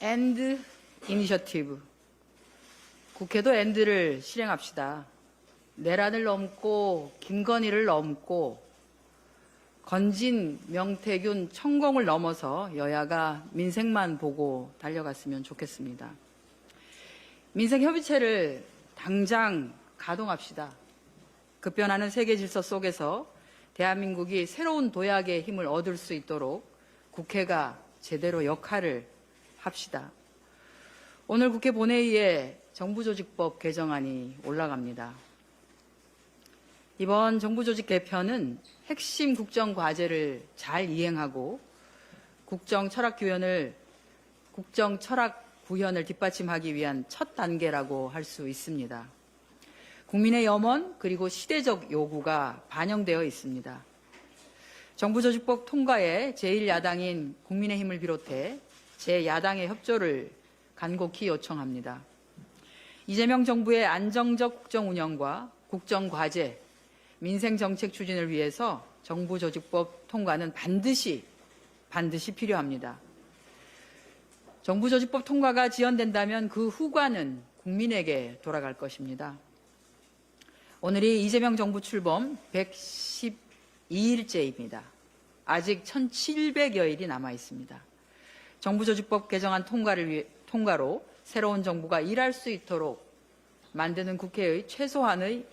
엔드 이니셔티브. 국회도 엔드를 실행합시다. 내란을 넘고 김건희를 넘고 건진, 명태균, 천공을 넘어서 여야가 민생만 보고 달려갔으면 좋겠습니다. 민생협의체를 당장 가동합시다. 급변하는 세계 질서 속에서 대한민국이 새로운 도약의 힘을 얻을 수 있도록 국회가 제대로 역할을 합시다. 오늘 국회 본회의에 정부조직법 개정안이 올라갑니다. 이번 정부조직 개편은 핵심 국정 과제를 잘 이행하고 국정 철학 구현을 국정 철학 구현을 뒷받침하기 위한 첫 단계라고 할 수 있습니다. 국민의 염원 그리고 시대적 요구가 반영되어 있습니다. 정부조직법 통과에 제1야당인 국민의힘을 비롯해 제 야당의 협조를 간곡히 요청합니다. 이재명 정부의 안정적 국정 운영과 국정 과제, 민생 정책 추진을 위해서 정부 조직법 통과는 반드시 반드시 필요합니다. 정부 조직법 통과가 지연된다면 그 후과는 국민에게 돌아갈 것입니다. 오늘이 이재명 정부 출범 112일째입니다. 아직 1,700여일이 남아 있습니다. 정부조직법 개정안 통과를 위해, 통과로 새로운 정부가 일할 수 있도록 만드는 국회의 최소한의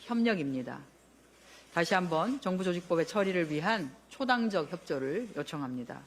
협력입니다. 다시 한번 정부조직법의 처리를 위한 초당적 협조를 요청합니다.